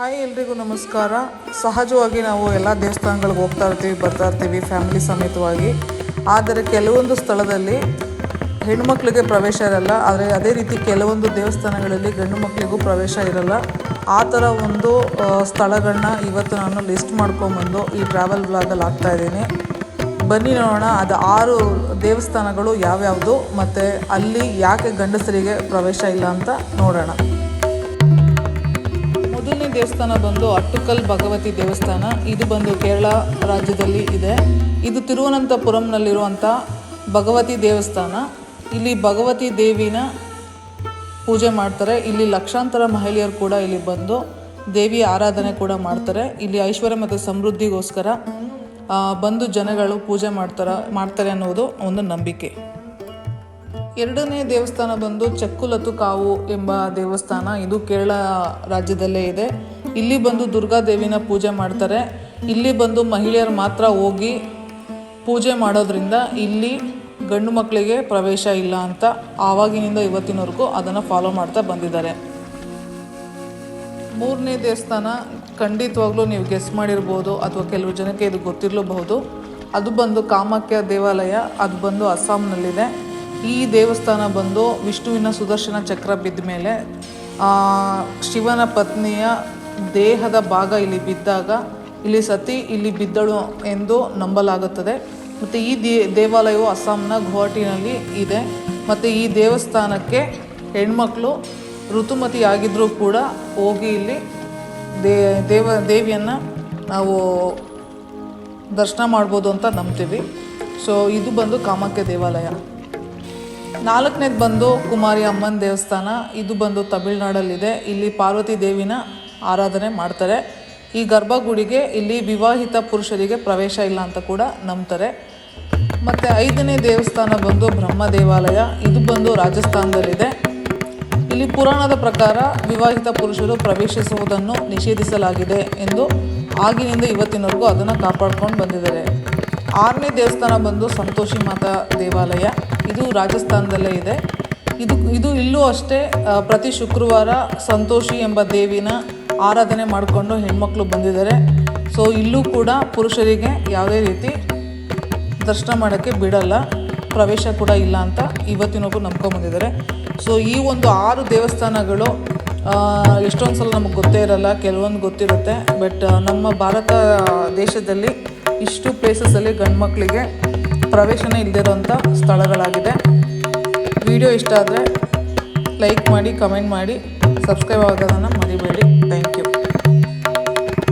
Hi ಎಲ್ರಿಗೂ ನಮಸ್ಕಾರ. ಸಹಜವಾಗಿ ನಾವು ಎಲ್ಲ ದೇವಸ್ಥಾನಗಳಿಗೆ ಹೋಗ್ತಾ ಇರ್ತೀವಿ, ಬರ್ತಾ ಇರ್ತೀವಿ ಫ್ಯಾಮಿಲಿ ಸಮೇತವಾಗಿ. ಆದರೆ ಕೆಲವೊಂದು ಸ್ಥಳದಲ್ಲಿ ಹೆಣ್ಣುಮಕ್ಳಿಗೆ ಪ್ರವೇಶ ಇರಲ್ಲ. ಆದರೆ ಅದೇ ರೀತಿ ಕೆಲವೊಂದು ದೇವಸ್ಥಾನಗಳಲ್ಲಿ ಗಂಡು ಮಕ್ಕಳಿಗೂ ಪ್ರವೇಶ ಇರಲ್ಲ. ಆ ಥರ ಒಂದು ಸ್ಥಳಗಳನ್ನ ಇವತ್ತು ನಾನು ಲಿಸ್ಟ್ ಮಾಡ್ಕೊಂಬಂದು ಈ ಟ್ರಾವೆಲ್ ಬ್ಲಾಗಲ್ಲಿ ಹಾಕ್ತಾ ಇದ್ದೀನಿ. ಬನ್ನಿ ನೋಡೋಣ, ಅದು ಆರು ದೇವಸ್ಥಾನಗಳು ಯಾವ್ಯಾವುದು, ಮತ್ತು ಅಲ್ಲಿ ಯಾಕೆ ಗಂಡಸರಿಗೆ ಪ್ರವೇಶ ಇಲ್ಲ ಅಂತ ನೋಡೋಣ. ದೇವಸ್ಥಾನ ಬಂದು ಅಟ್ಟುಕಲ್ ಭಗವತಿ ದೇವಸ್ಥಾನ, ಇದು ಬಂದು ಕೇರಳ ರಾಜ್ಯದಲ್ಲಿ ಇದೆ. ಇದು ತಿರುವನಂತಪುರಂನಲ್ಲಿರುವಂಥ ಭಗವತಿ ದೇವಸ್ಥಾನ. ಇಲ್ಲಿ ಭಗವತಿ ದೇವಿನ ಪೂಜೆ ಮಾಡ್ತಾರೆ. ಇಲ್ಲಿ ಲಕ್ಷಾಂತರ ಮಹಿಳೆಯರು ಕೂಡ ಇಲ್ಲಿ ಬಂದು ದೇವಿ ಆರಾಧನೆ ಕೂಡ ಮಾಡ್ತಾರೆ. ಇಲ್ಲಿ ಐಶ್ವರ್ಯ ಮತ್ತು ಸಮೃದ್ಧಿಗೋಸ್ಕರ ಬಂದು ಜನಗಳು ಪೂಜೆ ಮಾಡ್ತಾರ, ಮಾಡ್ತಾರೆ ಅನ್ನೋದು ಒಂದು ನಂಬಿಕೆ. ಎರಡನೇ ದೇವಸ್ಥಾನ ಬಂದು ಚಕ್ಕುಲತು ಕಾವು ಎಂಬ ದೇವಸ್ಥಾನ ಇದು ಕೇರಳ ರಾಜ್ಯದಲ್ಲೇ ಇದೆ. ಇಲ್ಲಿ ಬಂದು ದುರ್ಗಾದೇವಿನ ಪೂಜೆ ಮಾಡ್ತಾರೆ. ಇಲ್ಲಿ ಬಂದು ಮಹಿಳೆಯರು ಮಾತ್ರ ಹೋಗಿ ಪೂಜೆ ಮಾಡೋದ್ರಿಂದ ಇಲ್ಲಿ ಗಂಡು ಮಕ್ಕಳಿಗೆ ಪ್ರವೇಶ ಇಲ್ಲ ಅಂತ ಆವಾಗಿನಿಂದ ಇವತ್ತಿನವರೆಗೂ ಅದನ್ನು ಫಾಲೋ ಮಾಡ್ತಾ ಬಂದಿದ್ದಾರೆ. ಮೂರನೇ ದೇವಸ್ಥಾನ ಖಂಡಿತವಾಗ್ಲೂ ನೀವು ಗೆಸ್ ಮಾಡಿರ್ಬೋದು ಅಥವಾ ಕೆಲವು ಜನಕ್ಕೆ ಇದು ಗೊತ್ತಿರಲೂಬಹುದು. ಅದು ಬಂದು ಕಾಮಾಖ್ಯ ದೇವಾಲಯ, ಅದು ಬಂದು ಅಸ್ಸಾಂನಲ್ಲಿದೆ. ಈ ದೇವಸ್ಥಾನ ಬಂದು ವಿಷ್ಣುವಿನ ಸುದರ್ಶನ ಚಕ್ರ ಬಿದ್ದ ಮೇಲೆ ಶಿವನ ಪತ್ನಿಯ ದೇಹದ ಭಾಗ ಇಲ್ಲಿ ಬಿದ್ದಾಗ, ಇಲ್ಲಿ ಸತಿ ಇಲ್ಲಿ ಬಿದ್ದಳು ಎಂದು ನಂಬಲಾಗುತ್ತದೆ. ಮತ್ತು ಈ ದೇವಾಲಯವು ಅಸ್ಸಾಂನ ಗುವಾಹಟಿನಲ್ಲಿ ಇದೆ. ಮತ್ತು ಈ ದೇವಸ್ಥಾನಕ್ಕೆ ಹೆಣ್ಮಕ್ಳು ಋತುಮತಿ ಆಗಿದ್ದರೂ ಕೂಡ ಹೋಗಿ ಇಲ್ಲಿ ದೇ, ದೇವ, ದೇವಿಯನ್ನು ನಾವು ದರ್ಶನ ಮಾಡ್ಬೋದು ಅಂತ ನಂಬ್ತೀವಿ. ಸೊ ಇದು ಬಂದು ಕಾಮಾಖ್ಯ ದೇವಾಲಯ. ನಾಲ್ಕನೇದು ಬಂದು ಕುಮಾರಿ ಅಮ್ಮನ ದೇವಸ್ಥಾನ. ಇದು ಬಂದು ತಮಿಳ್ನಾಡಲ್ಲಿದೆ. ಇಲ್ಲಿ ಪಾರ್ವತಿ ದೇವಿನ ಆರಾಧನೆ ಮಾಡ್ತಾರೆ. ಈ ಗರ್ಭಗುಡಿಗೆ ಇಲ್ಲಿ ವಿವಾಹಿತ ಪುರುಷರಿಗೆ ಪ್ರವೇಶ ಇಲ್ಲ ಅಂತ ಕೂಡ ನಂಬ್ತಾರೆ. ಮತ್ತು ಐದನೇ ದೇವಸ್ಥಾನ ಬಂದು ಬ್ರಹ್ಮ ದೇವಾಲಯ. ಇದು ಬಂದು ರಾಜಸ್ಥಾನದಲ್ಲಿದೆ. ಇಲ್ಲಿ ಪುರಾಣದ ಪ್ರಕಾರ ವಿವಾಹಿತ ಪುರುಷರು ಪ್ರವೇಶಿಸುವುದನ್ನು ನಿಷೇಧಿಸಲಾಗಿದೆ ಎಂದು ಆಗಿನಿಂದ ಇವತ್ತಿನವರೆಗೂ ಅದನ್ನು ಕಾಪಾಡ್ಕೊಂಡು ಬಂದಿದ್ದಾರೆ. ಆರನೇ ದೇವಸ್ಥಾನ ಬಂದು ಸಂತೋಷಿ ಮಾತಾ ದೇವಾಲಯ. ಇದು ರಾಜಸ್ಥಾನದಲ್ಲೇ ಇದೆ. ಇದು ಇದು ಇಲ್ಲೂ ಅಷ್ಟೇ ಪ್ರತಿ ಶುಕ್ರವಾರ ಸಂತೋಷಿ ಎಂಬ ದೇವಿನ ಆರಾಧನೆ ಮಾಡಿಕೊಂಡು ಹೆಣ್ಮಕ್ಳು ಬಂದಿದ್ದಾರೆ. ಸೊ ಇಲ್ಲೂ ಕೂಡ ಪುರುಷರಿಗೆ ಯಾವುದೇ ರೀತಿ ದರ್ಶನ ಮಾಡೋಕ್ಕೆ ಬಿಡಲ್ಲ, ಪ್ರವೇಶ ಕೂಡ ಇಲ್ಲ ಅಂತ ಇವತ್ತಿನವರೆಗೂ ನಂಬ್ಕೊಂಬಂದಿದ್ದಾರೆ ಸೊ ಈ ಒಂದು ಆರು ದೇವಸ್ಥಾನಗಳು ಎಷ್ಟೊಂದು ಸಲ ನಮಗೆ ಗೊತ್ತೇ ಇರಲ್ಲ, ಕೆಲವೊಂದು ಗೊತ್ತಿರುತ್ತೆ ಬಟ್ ನಮ್ಮ ಭಾರತ ದೇಶದಲ್ಲಿ ಇಷ್ಟು ಪ್ಲೇಸಸಲ್ಲಿ ಗಂಡು ಮಕ್ಕಳಿಗೆ ಪ್ರವೇಶನೇ ಇಲ್ಲದಿರೋಂಥ ಸ್ಥಳಗಳಾಗಿದೆ. ವಿಡಿಯೋ ಇಷ್ಟ ಆದರೆ ಲೈಕ್ ಮಾಡಿ ಕಮೆಂಟ್ ಮಾಡಿ ಸಬ್ಸ್ಕ್ರೈಬ್ ಆಗೋದನ್ನು ಮರಿಬೇಡಿ. Thank you